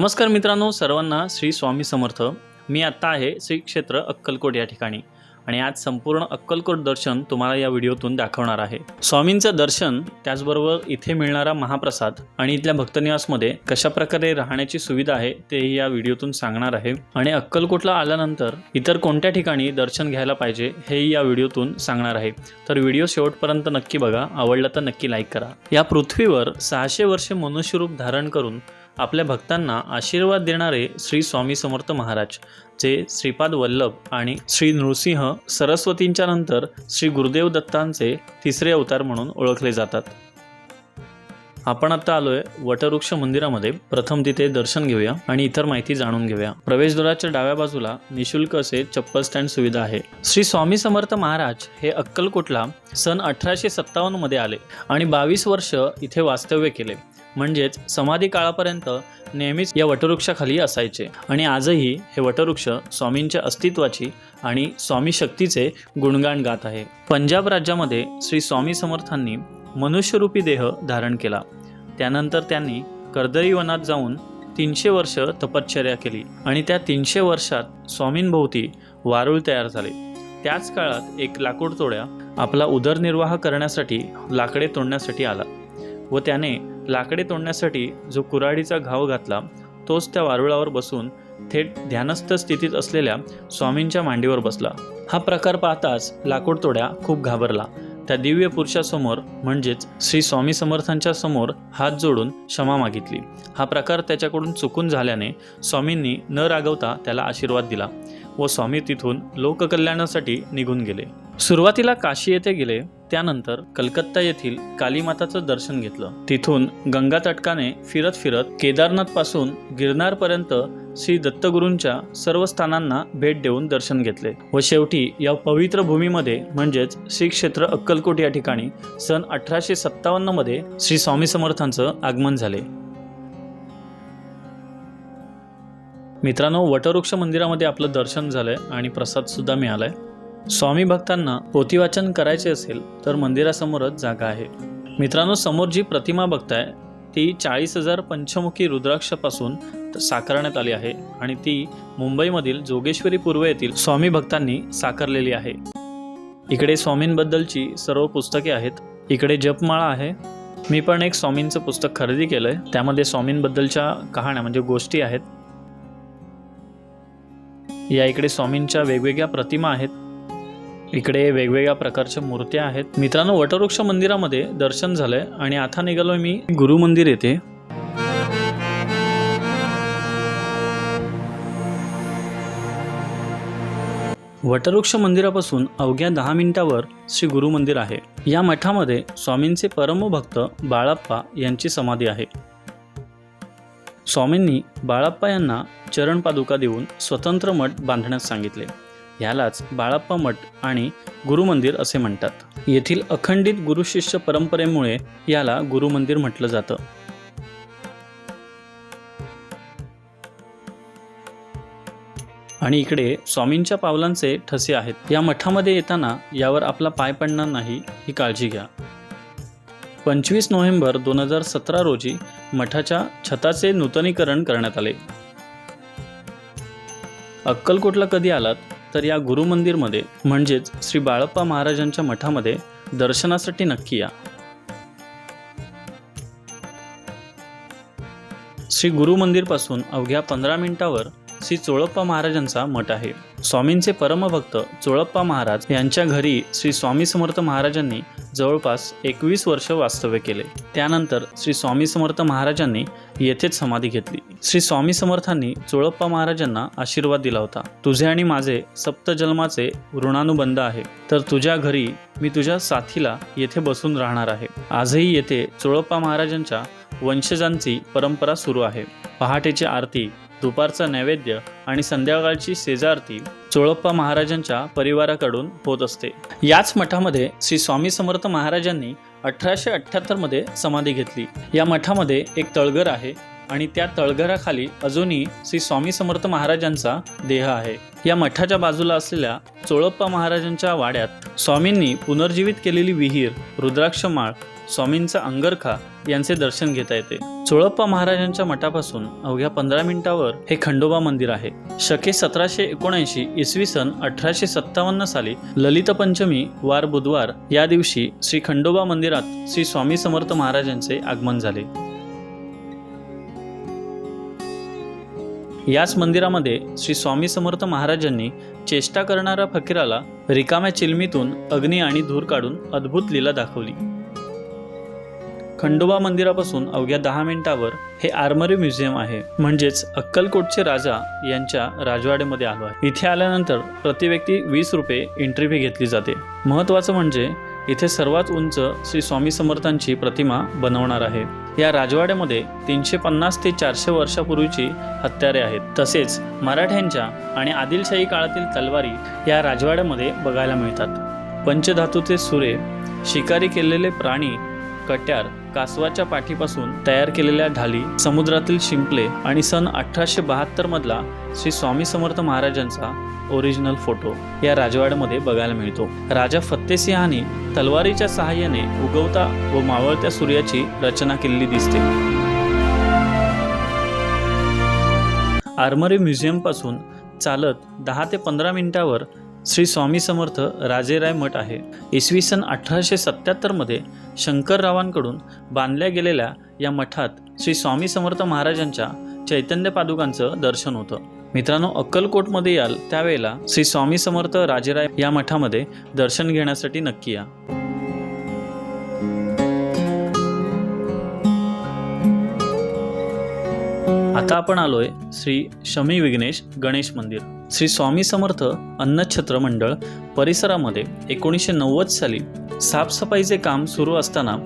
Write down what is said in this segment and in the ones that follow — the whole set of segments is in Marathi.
नमस्कार मित्रांनो सर्वांना श्री स्वामी समर्थ. मी आत्ता आहे श्री क्षेत्र अक्कलकोट या ठिकाणी आणि आज संपूर्ण अक्कलकोट दर्शन तुम्हाला या व्हिडिओतून दाखवणार आहे. स्वामींचं दर्शन त्याचबरोबर इथे मिळणारा महाप्रसाद आणि इथल्या भक्तनिवासमध्ये कशा प्रकारे राहण्याची सुविधा आहे तेही या व्हिडिओतून सांगणार आहे. आणि अक्कलकोटला आल्यानंतर इतर कोणत्या ठिकाणी दर्शन घ्यायला पाहिजे हेही या व्हिडिओतून सांगणार आहे. तर व्हिडिओ शेवटपर्यंत नक्की बघा आवडला तर नक्की लाईक करा. या पृथ्वीवर सहाशे वर्षे मनुष्यरूप धारण करून आपल्या भक्तांना आशीर्वाद देणारे श्री स्वामी समर्थ महाराज जे श्रीपाद वल्लभ आणि श्री नृसिंह सरस्वतींच्या नंतर श्री गुरुदेव दत्तांचे तिसरे अवतार म्हणून ओळखले जातात. आपण आता आलोय वटवृक्ष मंदिरामध्ये. प्रथम तिथे दर्शन घेऊया आणि इतर माहिती जाणून घेऊया. प्रवेशद्वाराच्या डाव्या बाजूला निशुल्क असे चप्पल स्टँड सुविधा आहे. श्री स्वामी समर्थ महाराज हे अक्कलकोटला सन अठराशे सत्तावन्नमध्ये आले आणि बावीस वर्ष इथे वास्तव्य केले. म्हणजेच समाधी काळापर्यंत नेहमीच या वटवृक्षाखाली असायचे. आणि आजही हे वटवृक्ष स्वामींच्या अस्तित्वाची आणि स्वामी शक्तीचे गुणगान गात आहे. पंजाब राज्यामध्ये श्री स्वामी समर्थांनी मनुष्यरूपी देह धारण केला. त्यानंतर त्यांनी कर्दळी वनात जाऊन तीनशे वर्ष तपश्चर्या केली आणि त्या तीनशे वर्षात स्वामींभोवती वारुळ तयार झाले. त्याच काळात एक लाकूड तोड्या आपला उदरनिर्वाह करण्यासाठी लाकडे तोडण्यासाठी आला व त्याने लाकडे तोडण्यासाठी जो कुऱ्हाडीचा घाव घातला तोच त्या वारुळावर बसून थेट ध्यानस्थ स्थितीत असलेल्या स्वामींच्या मांडीवर बसला. हा प्रकार पाहताच लाकूडतोड्या खूप घाबरला. त्या दिव्य पुरुषासमोर म्हणजेच श्री स्वामी समर्थांच्या समोर हात जोडून क्षमा मागितली. हा प्रकार त्याच्याकडून चुकून झाल्याने स्वामींनी न रागवता त्याला आशीर्वाद दिला. व स्वामी तिथून लोककल्याणासाठी निघून गेले. सुरुवातीला काशी येथे गेले त्यानंतर कलकत्ता येथील कालीमाताचं दर्शन घेतलं. तिथून गंगा तटकाने फिरत फिरत केदारनाथपासून गिरनारपर्यंत श्री दत्तगुरूंच्या सर्व स्थानांना भेट देऊन दर्शन घेतले व शेवटी या पवित्र भूमीमध्ये म्हणजेच श्री क्षेत्र अक्कलकोट या ठिकाणी सन अठराशे सत्तावन्नमध्ये श्री स्वामी समर्थांचं आगमन झाले. मित्रांनो वटवृक्ष मंदिरामध्ये आपलं दर्शन झालंय आणि प्रसादसुद्धा मिळाला मिळालाय. स्वामी भक्तांना पोथीवाचन करायचे असेल तर मंदिरासमोरच जागा आहे. मित्रांनो समोर जी प्रतिमा बघताय ती चाळीस हजार पंचमुखी रुद्राक्षापासून साकारण्यात आली आहे आणि ती मुंबईमधील जोगेश्वरी पूर्व येथील स्वामी भक्तांनी साकारलेली आहे. इकडे स्वामींबद्दलची सर्व पुस्तके आहेत. इकडे जपमाळा आहे. मी पण एक स्वामींचं पुस्तक खरेदी केलं आहे त्यामध्ये स्वामींबद्दलच्या कहाण्या म्हणजे गोष्टी आहेत. या इकडे स्वामींच्या वेगवेगळ्या प्रतिमा आहेत. इकडे वेगवेगळ्या प्रकारच्या मूर्त्या आहेत. मित्रांनो वटवृक्ष मंदिरामध्ये दर्शन झालंय आणि आता निघालोय मी गुरु मंदिर येथे. वटवृक्ष मंदिरापासून अवघ्या दहा मिनिटावर श्री गुरु मंदिर आहे. या मठामध्ये स्वामींचे परमभक्त बाळाप्पा यांची समाधी आहे. स्वामींनी बाळाप्पा यांना चरणपादुका देऊन स्वतंत्र मठ बांधण्यास सांगितले. ह्यालाच बाळाप्पा मठ आणि गुरुमंदिर असे म्हणतात. येथील अखंडित गुरुशिष्य परंपरेमुळे याला गुरुमंदिर म्हटलं जातं. आणि इकडे स्वामींच्या पावलांचे ठसे आहेत. या मठामध्ये येताना यावर आपला पाय पडणार नाही ही काळजी घ्या. पंचवीस नोव्हेंबर दोन हजार सतरा रोजी मठाच्या छताचे नूतनीकरण करण्यात आले. अक्कलकोटला कधी आलात तर या गुरुमंदिरमध्ये म्हणजेच श्री बाळप्पा महाराजांच्या मठामध्ये दर्शनासाठी नक्की या. श्री गुरु मंदिरपासून अवघ्या पंधरा मिनिटावर श्री चोळप्पा महाराजांचा मठ आहे. स्वामींचे परमभक्त चोळप्पा महाराज यांच्या घरी श्री स्वामी समर्थ महाराजांनी जवळपास एकवीस वर्ष वास्तव्य केले. त्यानंतर श्री स्वामी समर्थ महाराजांनी येथेच समाधी घेतली. श्री स्वामी समर्थांनी चोळप्पा महाराजांना आशीर्वाद दिला होता. तुझे आणि माझे सप्तजन्माचे ऋणानुबंध आहे. तर तुझ्या घरी मी तुझ्या साथीला येथे बसून राहणार आहे. आजही येथे चोळप्पा महाराजांच्या वंशजांची परंपरा सुरू आहे. पहाटेची आरती दुपारचा नैवेद्य आणि संध्याकाळची सेजारती चोळप्पा महाराजांच्या परिवाराकडून होत असते. याच मठामध्ये श्री स्वामी समर्थ महाराजांनी अठराशे अठ्ठ्याहत्तरमध्ये समाधी घेतली. या मठामध्ये एक तळघर आहे आणि त्या तळघराखाली अजूनही श्री स्वामी समर्थ महाराजांचा देह आहे. या मठाच्या बाजूला असलेल्या चोळप्पा महाराजांच्या वाड्यात स्वामींनी पुनर्जीवित केलेली विहीर रुद्राक्षमाळ स्वामींचा अंगरखा यांचे दर्शन घेता येते. चोळप्पा महाराजांच्या मठापासून अवघ्या पंधरा मिनिटावर हे खंडोबा मंदिर आहे. शके सतराशे एकोणऐंशी इसवी सन अठराशे सत्तावन्न साली ललित पंचमी वार बुधवार या दिवशी श्री खंडोबा मंदिरात श्री स्वामी समर्थ महाराजांचे आगमन झाले. याच मंदिरामध्ये श्री स्वामी समर्थ महाराजांनी चेष्टा करणाऱ्या फकीराला रिकाम्या चिलमीतून अग्नी आणि धूर काढून अद्भुत लीला दाखवली. खंडोबा मंदिरापासून अवघ्या दहा मिनिटावर हे आर्मरी म्युझियम आहे. म्हणजेच अक्कलकोटचे राजा यांच्या राजवाड्यामध्ये आलो आहे. इथे आल्यानंतर प्रति व्यक्ती वीस रुपये एंट्री फी घेतली जाते. महत्त्वाचं म्हणजे इथे सर्वात उंच श्री स्वामी समर्थांची प्रतिमा बनवणार आहे. या राजवाड्यामध्ये तीनशे पन्नास ते चारशे वर्षापूर्वीची हत्यारे आहेत. तसेच मराठ्यांच्या आणि आदिलशाही काळातील तलवारी या राजवाड्यामध्ये बघायला मिळतात. पंचधातूचे सुरे शिकारी केलेले प्राणी कट्यार कासवाच्या पाठीपासून तयार केलेल्या ढाली समुद्रातील शिंपले आणि सन अठराशे बहात्तर मधला श्री स्वामी समर्थ महाराजांचा ओरिजिनल फोटो या राजवाड्यामध्ये बघायला मिळतो. राजा फत्तेसिंहाने तलवारीच्या सहाय्याने उगवता व मावळत्या सूर्याची रचना केलेली दिसते. आर्मरी म्युझियमपासून चालत दहा ते पंधरा मिनिटावर श्री स्वामी समर्थ राजेराय मठ आहे. इसवी सन अठराशे सत्याहत्तरमध्ये शंकररावांकडून बांधल्या गेलेल्या या मठात श्री स्वामी समर्थ महाराजांच्या चैतन्य पादुकांचं दर्शन होतं. मित्रांनो अक्कलकोटमध्ये याल त्यावेळेला श्री स्वामी समर्थ राजेराय या मठामध्ये दर्शन घेण्यासाठी नक्की या. आता आपण आलोय श्री शमी विघ्नेश गणेश मंदिर. श्री स्वामी समर्थ अन्नछत्र मंडळ परिसरामध्ये एकोणीसशे नव्वद साली साफसफाईचे काम सुरू असताना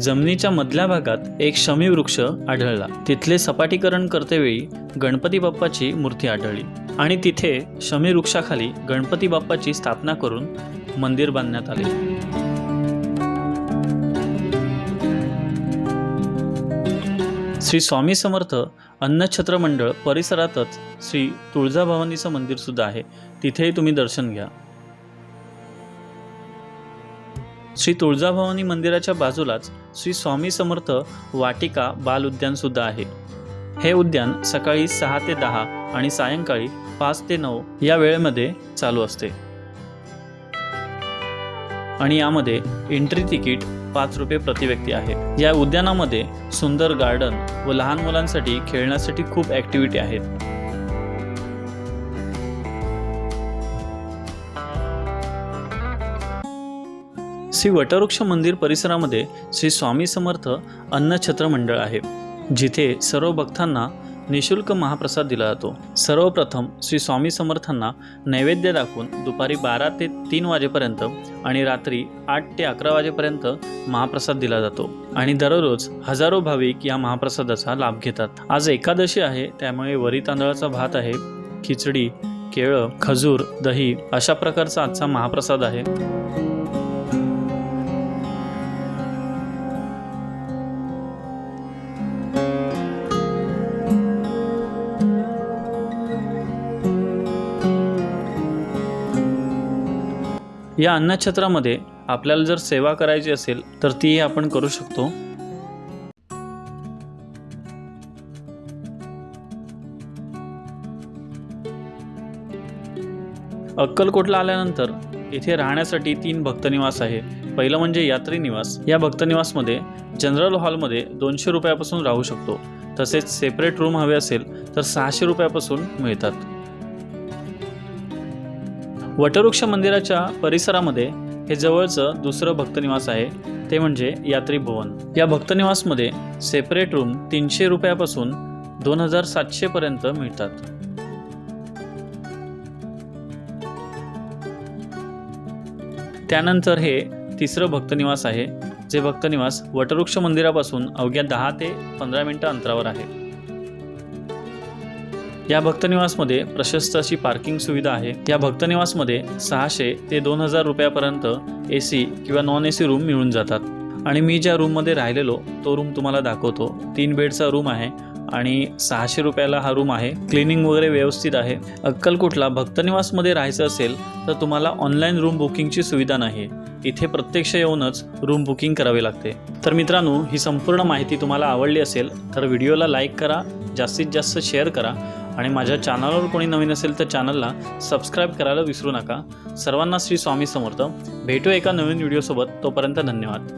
जमिनीच्या मधल्या भागात एक शमी वृक्ष आढळला. तिथले सपाटीकरण करतेवेळी गणपती बाप्पाची मूर्ती आढळली आणि तिथे शमी वृक्षाखाली गणपती बाप्पाची स्थापना करून मंदिर बांधण्यात आले. श्री स्वामी समर्थ अन्नछत्र मंडळ परिसरातच श्री तुळजाभवानीचं मंदिरसुद्धा आहे. तिथेही तुम्ही दर्शन घ्या. श्री तुळजाभवानी मंदिराच्या बाजूलाच श्री स्वामी समर्थ वाटिका बाल उद्यानसुद्धा आहे. हे उद्यान सकाळी सहा ते दहा आणि सायंकाळी पाच ते नऊ या वेळेमध्ये चालू असते. आणि यामध्ये एंट्री तिकीट पाच रुपये प्रति व्यक्ती आहे. या उद्यानामध्ये सुंदर गार्डन व लहान मुलांसाठी खेळण्यासाठी खूप ॲक्टिव्हिटी आहेत. श्री वटवृक्ष मंदिर परिसरामध्ये श्री स्वामी समर्थ अन्नछत्र मंडळ आहे. जिथे सर्व भक्तांना निशुल्क महाप्रसाद दिला जातो. सर्वप्रथम श्री स्वामी समर्थांना नैवेद्य दाखवून दुपारी बारा ते तीन वाजेपर्यंत आणि रात्री आठ ते अकरा वाजेपर्यंत महाप्रसाद दिला जातो आणि दररोज हजारो भाविक या महाप्रसादाचा लाभ घेतात. आज एकादशी आहे त्यामुळे वरी तांदळाचा भात आहे खिचडी केळं खजूर दही अशा प्रकारचा आजचा महाप्रसाद आहे. या अन्नछत्रामध्ये आपल्याला जर सेवा करायची असेल तर ती आपण करू शकतो. अक्कलकोटला आल्यानंतर इथे राहण्यासाठी तीन भक्तनिवास आहे. पहिलं म्हणजे यात्री निवास. या भक्तनिवासमध्ये जनरल हॉलमध्ये दोनशे रुपयापासून राहू शकतो. तसेच सेपरेट रूम हवे असेल तर सहाशे रुपयापासून मिळतात. वटवृक्ष मंदिराच्या परिसरामध्ये हे जवळचं दुसरं भक्तनिवास आहे. ते म्हणजे यात्री भवन. या भक्तनिवासमध्ये सेपरेट रूम तीनशे रुपयापासून दोन हजार सातशेपर्यंत मिळतात. त्यानंतर हे तिसरं भक्तनिवास आहे जे भक्तनिवास वटवृक्ष मंदिरापासून अवघ्या दहा ते पंधरा मिनटं अंतरावर आहे. या भक्तनिवासमध्ये प्रशस्त अशी पार्किंग सुविधा आहे. या भक्तनिवासमध्ये सहाशे ते दोन हजार रुपयापर्यंत ए सी किंवा नॉन ए सी रूम मिळून जातात. आणि मी ज्या रूममध्ये राहिलेलो तो रूम तुम्हाला दाखवतो. तीन बेडचा रूम आहे. आणि सहाशे रुपयाला हा रूम आहे. क्लिनिंग वगैरे व्यवस्थित आहे. अक्कलकोटला भक्तनिवासमध्ये राहायचं असेल तर तुम्हाला ऑनलाईन रूम बुकिंगची सुविधा नाही. इथे प्रत्यक्ष येऊनच रूम बुकिंग करावे लागते. तर मित्रांनो ही संपूर्ण माहिती तुम्हाला आवडली असेल तर व्हिडिओला लाईक करा जास्तीत जास्त शेअर करा आणि माझ्या चॅनलवर कोणी नवीन असेल तर चॅनलला सबस्क्राईब करायला विसरू नका. सर्वांना श्री स्वामी समर्थ. भेटू एका नवीन व्हिडिओसोबत तोपर्यंत धन्यवाद.